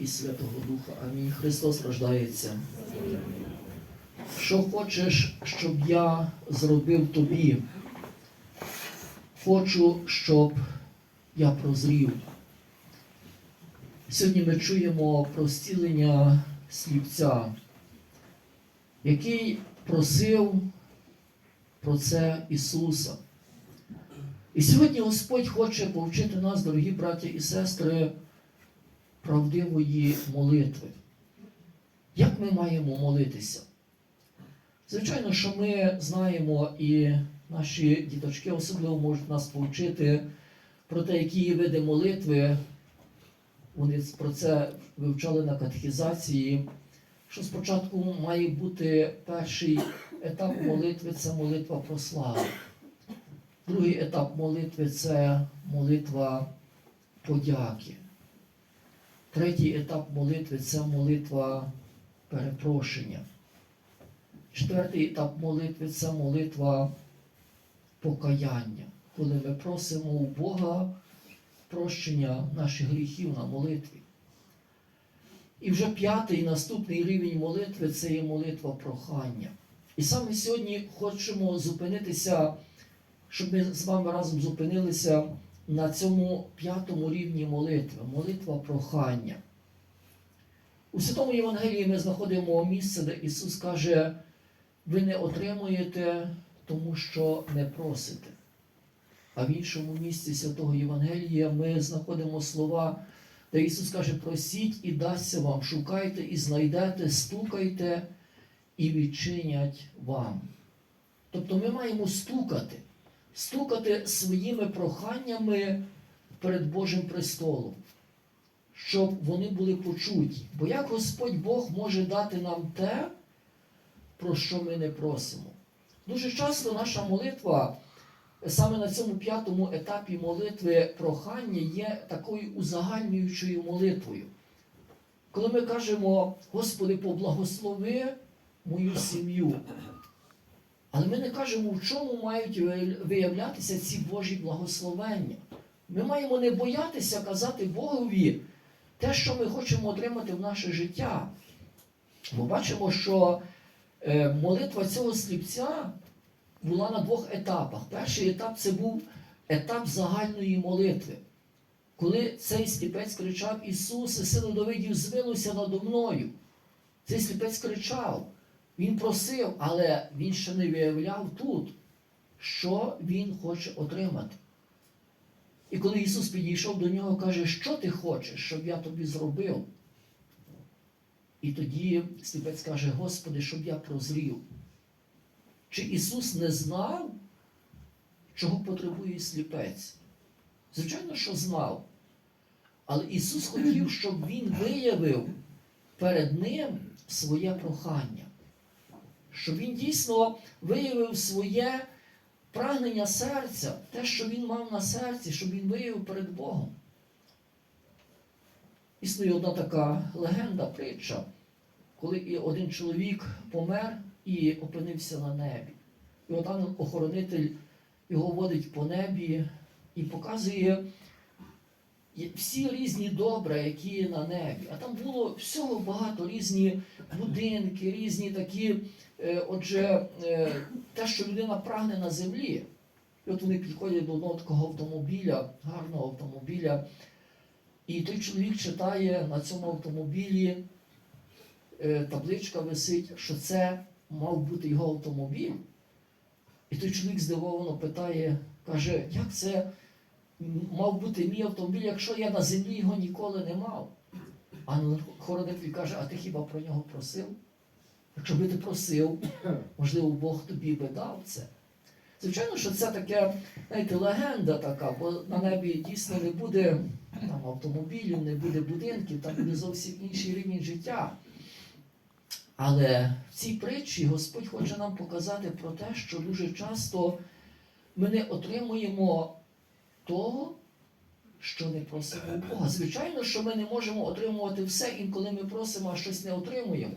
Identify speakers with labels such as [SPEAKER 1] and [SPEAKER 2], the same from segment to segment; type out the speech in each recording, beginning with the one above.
[SPEAKER 1] і Святого Духа. Амінь. Христос рождається. Що хочеш, щоб я зробив тобі? Хочу, щоб я прозрів. Сьогодні ми чуємо про зцілення сліпця, який просив про це Ісуса. І сьогодні Господь хоче повчити нас, дорогі браті і сестри, правдивої молитви. Як ми маємо молитися? Звичайно, що ми знаємо, і наші діточки особливо можуть нас повчити про те, які є види молитви. Вони про це вивчали на катехізації, що спочатку має бути перший етап молитви це молитва про славу. Другий етап молитви це молитва подяки. Третій етап молитви це молитва перепрошення. Четвертий етап молитви це молитва покаяння, коли ми просимо у Бога прощення наших гріхів на молитві. І вже п'ятий наступний рівень молитви це є молитва прохання. І саме сьогодні хочемо зупинитися, щоб ми з вами разом зупинилися на цьому п'ятому рівні молитви молитва прохання. У Святому Євангелії ми знаходимо місце, де Ісус каже, ви не отримуєте, тому що не просите. А в іншому місці Святого Євангелія ми знаходимо слова, де Ісус каже, просіть і дасться вам, шукайте і знайдете, стукайте і відчинять вам. Тобто ми маємо стукати, стукати своїми проханнями перед Божим престолом, щоб вони були почуті. Бо як Господь Бог може дати нам те, про що ми не просимо? Дуже часто наша молитва саме на цьому п'ятому етапі молитви прохання є такою узагальнюючою молитвою. Коли ми кажемо, Господи, поблагослови мою сім'ю. Але ми не кажемо, в чому мають виявлятися ці Божі благословення. Ми маємо не боятися казати Богові те, що ми хочемо отримати в наше життя. Ми бачимо, що е, молитва цього сліпця була на двох етапах. Перший етап це був етап загальної молитви. Коли цей сліпець кричав Ісусе, сину Давидів, змилуйся надо мною. Цей сліпець кричав, він просив, але він ще не виявляв тут, що він хоче отримати. І коли Ісус підійшов до нього, каже, що ти хочеш, щоб я тобі зробив? І тоді сліпець каже, Господи, щоб я прозрів. Чи Ісус не знав, чого потребує сліпець? Звичайно, що знав. Але Ісус хотів, щоб Він виявив перед Ним своє прохання, щоб Він дійсно виявив своє прагнення серця, те, що Він мав на серці, щоб Він виявив перед Богом. Існує одна така легенда, притча, коли один чоловік помер і опинився на небі. І от ангел-охоронитель його водить по небі і показує всі різні добра, які на небі. А там було всього багато різні будинки, різні такі, е, отже, е, те, що людина прагне на землі. І от вони підходять до одного такого автомобіля, гарного автомобіля. І той чоловік читає на цьому автомобілі, е, табличка висить, що це мав бути його автомобіль. І той чоловік здивовано питає, каже, як це мав бути мій автомобіль, якщо я на землі його ніколи не мав. Ангел хоронитель каже, а ти хіба про нього просив? Якщо би ти просив, можливо, Бог тобі би дав це. Звичайно, що це таке, знаєте, легенда така, бо на небі дійсно не буде там, автомобілів, не буде будинків, там буде зовсім інший рівень життя. Але в цій притчі Господь хоче нам показати про те, що дуже часто ми не отримуємо того, що не просимо у Бога. Звичайно, що ми не можемо отримувати все, інколи ми просимо, а щось не отримуємо.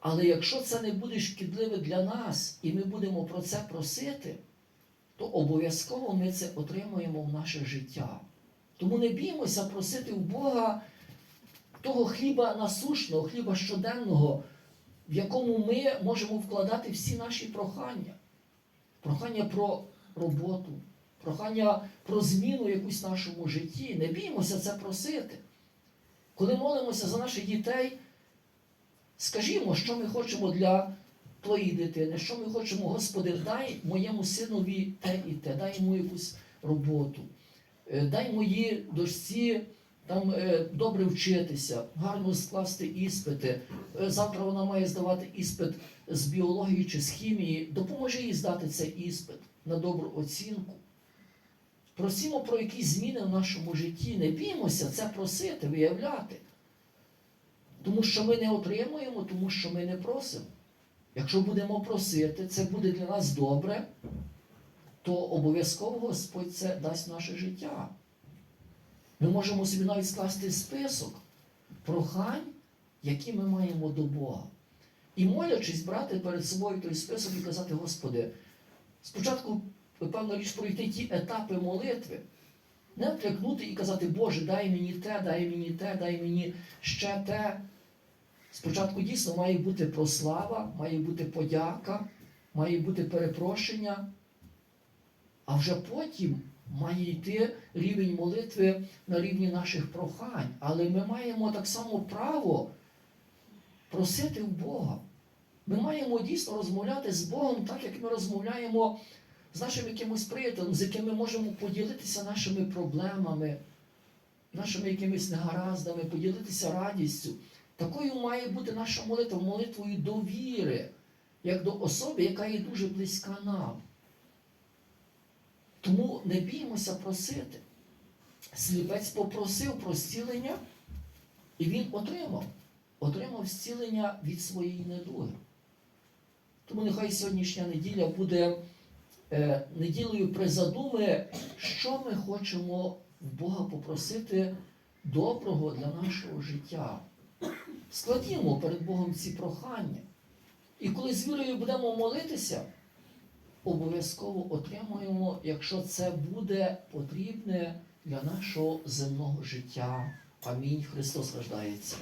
[SPEAKER 1] Але якщо це не буде шкідливе для нас, і ми будемо про це просити, то обов'язково ми це отримуємо в наше життя. Тому не біймося просити у Бога того хліба насушного, хліба щоденного, в якому ми можемо вкладати всі наші прохання. Прохання про роботу, прохання про зміну якусь в нашому житті. Не біймося це просити. Коли молимося за наших дітей, скажімо, що ми хочемо для твоєї дитини, що ми хочемо, Господи, дай моєму синові те і те, дай йому якусь роботу, Е, дай моїй дочці там е, добре вчитися, гарно скласти іспити. Е, Завтра вона має здавати іспит з біології чи з хімії. Допоможи їй здати цей іспит на добру оцінку. Просімо про якісь зміни в нашому житті. Не біймося це просити, виявляти. Тому що ми не отримуємо, тому що ми не просимо. Якщо будемо просити, це буде для нас добре, то обов'язково Господь це дасть наше життя. Ми можемо собі навіть скласти список прохань, які ми маємо до Бога. І молячись, брати перед собою той список і казати, Господи, спочатку, певна річ, пройти ті етапи молитви, не вкликнути і казати, Боже, дай мені те, дай мені те, дай мені ще те. Спочатку дійсно має бути прослава, має бути подяка, має бути перепрошення, а вже потім має йти рівень молитви на рівні наших прохань. Але ми маємо так само право просити в Бога. Ми маємо дійсно розмовляти з Богом так, як ми розмовляємо з нашим якимось приятелем, з яким ми можемо поділитися нашими проблемами, нашими якимись негараздами, поділитися радістю. Такою має бути наша молитва, молитвою довіри, як до особи, яка є дуже близька нам. Тому не біймося просити. Сліпець попросив про зцілення, і він отримав. Отримав зцілення від своєї недуги. Тому нехай сьогоднішня неділя буде неділею призадуми, що ми хочемо в Бога попросити доброго для нашого життя. Складімо перед Богом ці прохання. І коли з вірою будемо молитися, обов'язково отримуємо, якщо це буде потрібне для нашого земного життя. Амінь. Христос рождається.